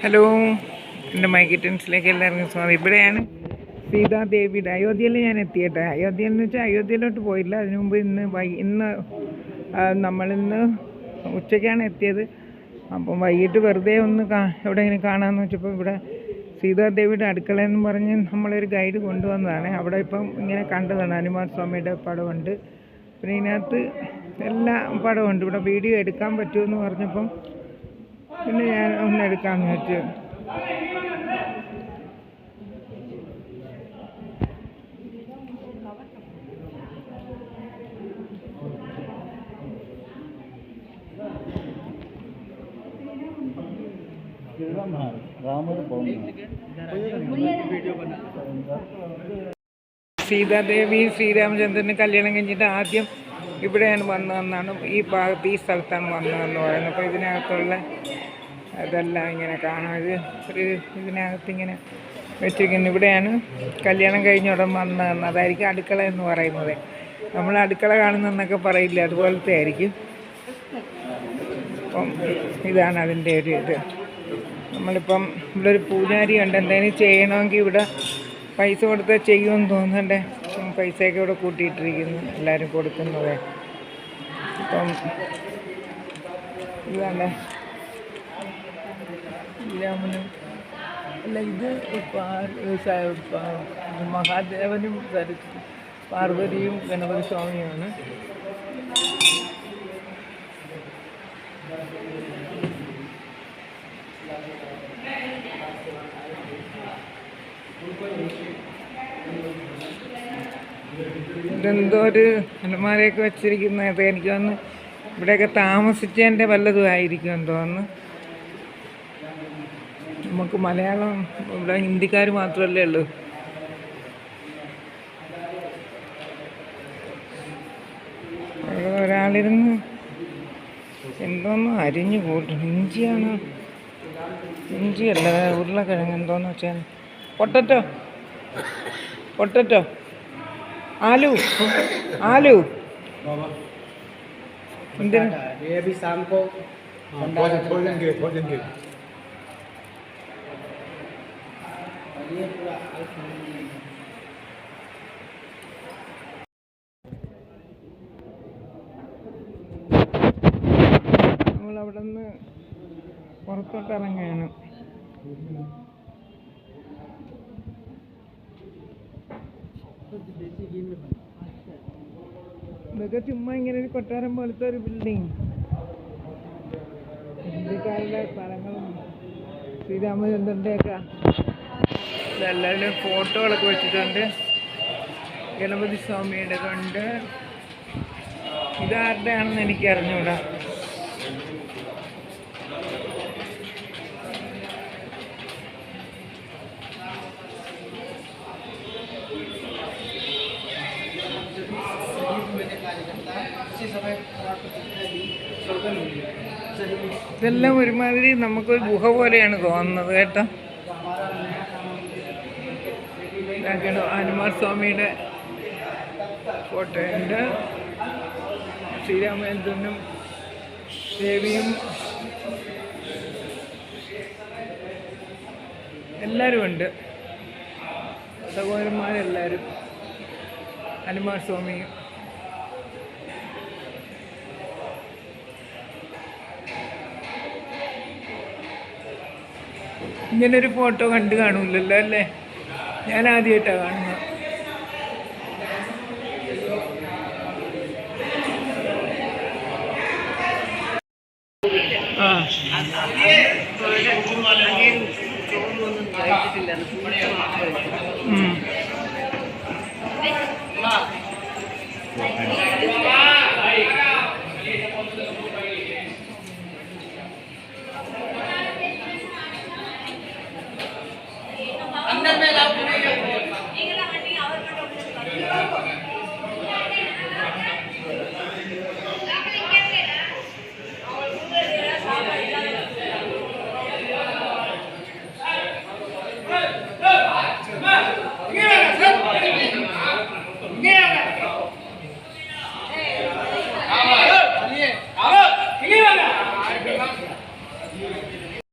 Hello എന്റെ മൈക്കിറ്റൻസിലേക്ക് എല്ലാവർക്കും സ്വാഗതം. ഇവിടെയാണ് സീതാദേവിയുടെ അയോധ്യയിൽ ഞാൻ എത്തിയിട്ട്. അയോധ്യ എന്ന് വെച്ചാൽ അയോധ്യയിലോട്ട് പോയില്ല. അതിനു മുമ്പ് ഇന്ന് വൈ ഇന്ന് നമ്മളിന്ന് ഉച്ചയ്ക്കാണ് എത്തിയത്. അപ്പം വൈകിട്ട് വെറുതെ ഒന്ന് കാ എവിടെയെങ്കിലും കാണാമെന്ന് വെച്ചപ്പോൾ ഇവിടെ സീതാദേവിയുടെ അടുക്കള എന്ന് പറഞ്ഞ് നമ്മളൊരു ഗൈഡ് കൊണ്ടുവന്നതാണ്. അവിടെ ഇപ്പം ഇങ്ങനെ കണ്ടതാണ് ഹനുമാൻ സ്വാമിയുടെ പടമുണ്ട്. പിന്നെ ഇതിനകത്ത് എല്ലാ പടമുണ്ട്. ഇവിടെ വീഡിയോ എടുക്കാൻ പറ്റുമെന്ന് പറഞ്ഞപ്പം പിന്നെ ഞാൻ ഒന്ന് എടുക്കാമെന്ന് വെച്ച് സീതാദേവി ശ്രീരാമചന്ദ്രന് കല്യാണം കഴിഞ്ഞിട്ട് ആദ്യം ഇവിടെയാണ് വന്നതെന്നാണ് ഈ ഭാഗത്ത് ഈ സ്ഥലത്താണ് വന്നതെന്ന് പറയുന്നത്. അപ്പോൾ ഇതിനകത്തുള്ള അതെല്ലാം ഇങ്ങനെ കാണാം. ഇത് ഒരു ഇതിനകത്ത് ഇങ്ങനെ വെച്ചിരിക്കുന്നു. ഇവിടെയാണ് കല്യാണം കഴിഞ്ഞ ഉടൻ വന്നതെന്ന്. അതായിരിക്കും അടുക്കള എന്ന് പറയുന്നത്. നമ്മൾ അടുക്കള കാണുന്നെന്നൊക്കെ പറയില്ല? അതുപോലത്തെ ആയിരിക്കും. അപ്പം ഇതാണ് അതിന്റെ ഒരു ഇത്. നമ്മളിപ്പം ഇവിടെ ഒരു പൂജാരി ഉണ്ട്. എന്തെങ്കിലും ചെയ്യണമെങ്കിൽ ഇവിടെ പൈസ കൊടുത്താൽ ചെയ്യുമെന്ന് തോന്നുന്നുണ്ട്. പൈസയൊക്കെ ഇവിടെ കൂട്ടിയിട്ടിരിക്കുന്നു എല്ലാവരും കൊടുക്കുന്നത്. ഇപ്പം ഇതാണ്. അല്ല ഇത് മഹാദേവനും പാർവതിയും ഗണപതി സ്വാമിയുമാണ്. ഇതെന്തോ ഒരു അലമാരയൊക്കെ വെച്ചിരിക്കുന്നത്. എനിക്ക് തോന്നുന്നു ഇവിടെയൊക്കെ താമസിച്ചതിന്റെ വല്ലതും ആയിരിക്കും എന്ന് തോന്നുന്നു. നമുക്ക് മലയാളം ഇവിടെ ഹിന്ദിക്കാർ മാത്രമല്ലേ ഉള്ളൂ. ഒരാളിരുന്ന് എന്തോന്നോ അരിഞ്ഞു കൂട്ടും ഇഞ്ചിയാണോ? ഇഞ്ചിയല്ല ഉരുളക്കിഴങ്ങ് എന്തോന്ന് വെച്ചാൽ. പൊട്ടറ്റോ? പൊട്ടറ്റോ? ആലു ആലു എന്തിന് ये अभी शाम को भोजन भोजन के भोजन के നമ്മളവിടെ നിന്ന് പുറത്തോട്ട് ഇറങ്ങുകയാണ് ഇതൊക്കെ ചുമ്മാ ഇങ്ങനെ ഒരു കൊട്ടാരം പോലത്തെ ഒരു ബിൽഡിങ് ഇന്ത്യക്കാരുടെ സ്ഥലങ്ങളും ശ്രീരാമചന്ദ്രന്റെയൊക്കെ ഇതെല്ലാവരും ഫോട്ടോകളൊക്കെ വെച്ചിട്ടുണ്ട്. ഗണപതി സ്വാമിയുടെ കൊണ്ട് ഇതാരുടെ ആണെന്ന് എനിക്ക് അറിഞ്ഞൂടാ ഇതെല്ലാം ഒരുമാതിരി നമുക്കൊരു ഗുഹ പോലെയാണ് തോന്നുന്നത് കേട്ടോ. ഹനുമാൻ സ്വാമിയുടെ ഫോട്ടോയുണ്ട് ശ്രീരാമചന്ദ്രനും ദേവിയും എല്ലാവരും ഉണ്ട്. സഹോദരന്മാരെല്ലാവരും ഹനുമാൻ സ്വാമിയും. ഇങ്ങനൊരു ഫോട്ടോ കണ്ടു കാണൂലല്ലോ അല്ലേ? ഞാൻ ആദ്യമായിട്ടാണ് കാണുന്നത് ആ. de la